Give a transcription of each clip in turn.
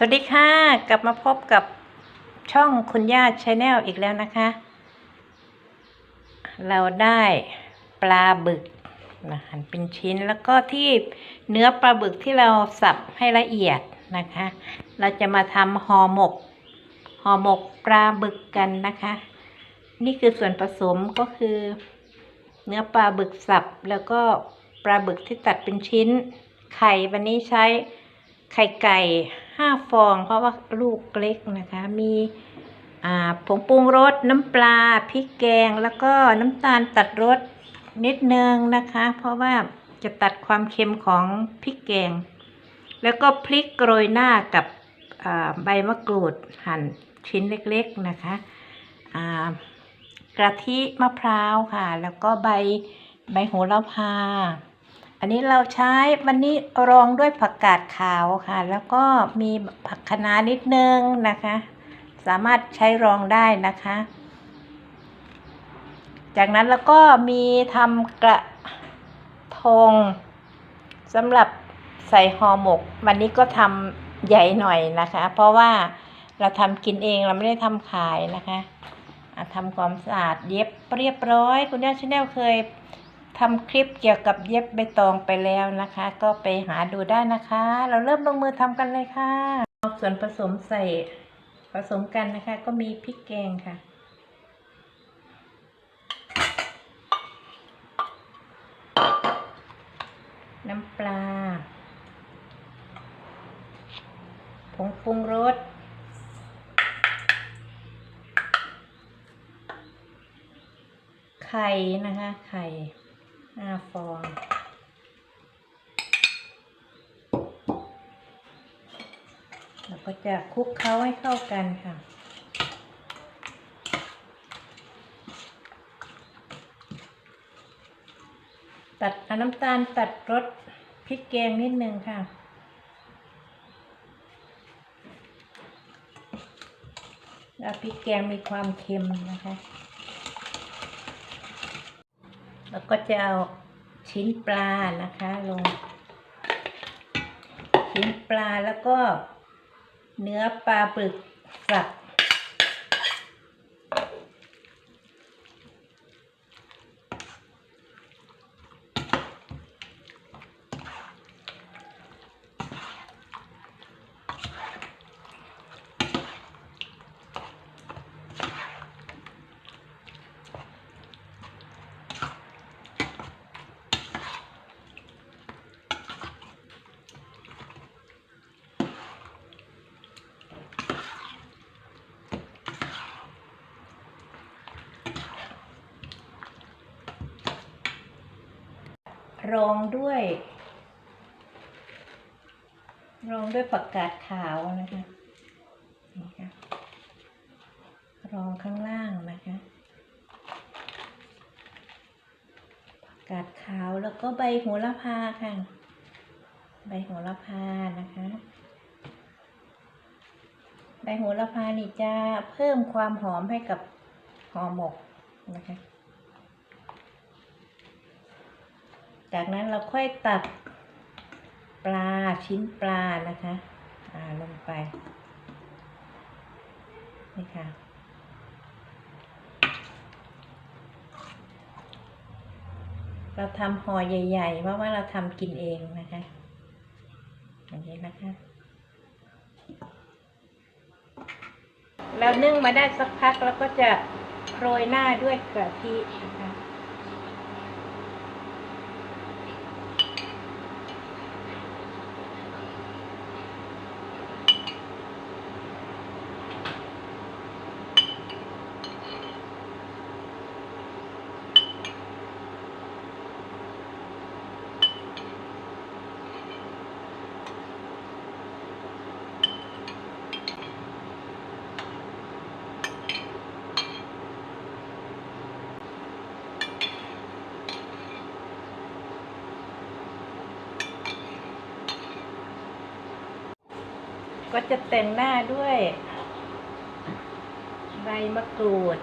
สวัสดีค่ะ กลับมาพบกับช่องคุณย่าชาแนลอีกแล้วนะคะ เราได้ปลาบึกนะหั่นเป็นชิ้นแล้วก็ที่เนื้อปลาบึกที่เราสับให้ละเอียดนะคะ เราจะมาทำห่อหมกห่อหมกปลาบึกกันนะคะ นี่คือส่วนผสมก็คือ เนื้อปลาบึกสับแล้วก็ปลาบึกที่ตัดเป็นชิ้น ไข่วันนี้ใช้ ไข่ไก่ห้าฟอง เพราะว่าลูกเล็กนะคะ มีผงปรุงรสน้ำปลาพริกแกง แล้วก็น้ำตาลตัดรสนิดนึงนะคะ เพราะว่าจะตัดความเค็มของพริกแกง แล้วก็พริกโรยหน้ากับใบมะกรูดหั่นชิ้นเล็กๆนะคะกระทิมะพร้าวค่ะ แล้วก็ใบใบโหระพา อันนี้เราใช้วันนี้รองด้วยผักกาดขาวค่ะ แล้วก็มีผักคะน้านิดนึงนะคะ สามารถใช้รองได้นะคะ จากนั้นแล้วก็มีทำกระทงสำหรับใส่ห่อหมก วันนี้ก็ทำใหญ่หน่อยนะคะ เพราะว่าเราทำกินเองเราไม่ได้ทำขายนะคะทำความสะอาดเย็บเรียบร้อย คุณย่าชาแนลเคย ทำคลิปเกี่ยวกับเย็บใบตองไปแล้วนะคะ ก็ไปหาดูได้นะคะ เราเริ่มลงมือทำกันเลยค่ะเอาส่วนผสมใส่ผสมกันนะคะ ก็มีพริกแกงค่ะ น้ำปลา ผงปรุงรสไข่นะคะ ไข่ ห้าฟองแล้วก็จะคลุกเคล้าให้เข้ากันค่ะตัดเอาน้ำตาลตัดรสพริกแกงนิดนึงค่ะ แล้วพริกแกงมีความเค็มนะคะ แล้วก็จะเอาชิ้นปลานะคะลง ชิ้นปลาแล้วก็เนื้อปลาบึกสับ รองด้วย รองด้วยผักกาดขาวนะคะนี่ค่ะรองข้างล่างนะคะผักกาดขาวแล้วก็ใบโหระพาค่ะ ใบโหระพานะคะใบโหระพานี่จะเพิ่มความหอมให้กับห่อหมกนะคะ จากนั้นเราค่อยตัดปลาชิ้นปลานะคะอ่าลงไป นี่ค่ะ เราทำห่อใหญ่ๆ เพราะว่าเราทำกินเองนะคะ อย่างนี้นะคะแล้วนึ่งมาได้สักพักแล้วก็จะโรยหน้าด้วยกะทินะคะ ก็จะแต่งหน้าด้วย ใบมะกรูด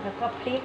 แล้วก็พริก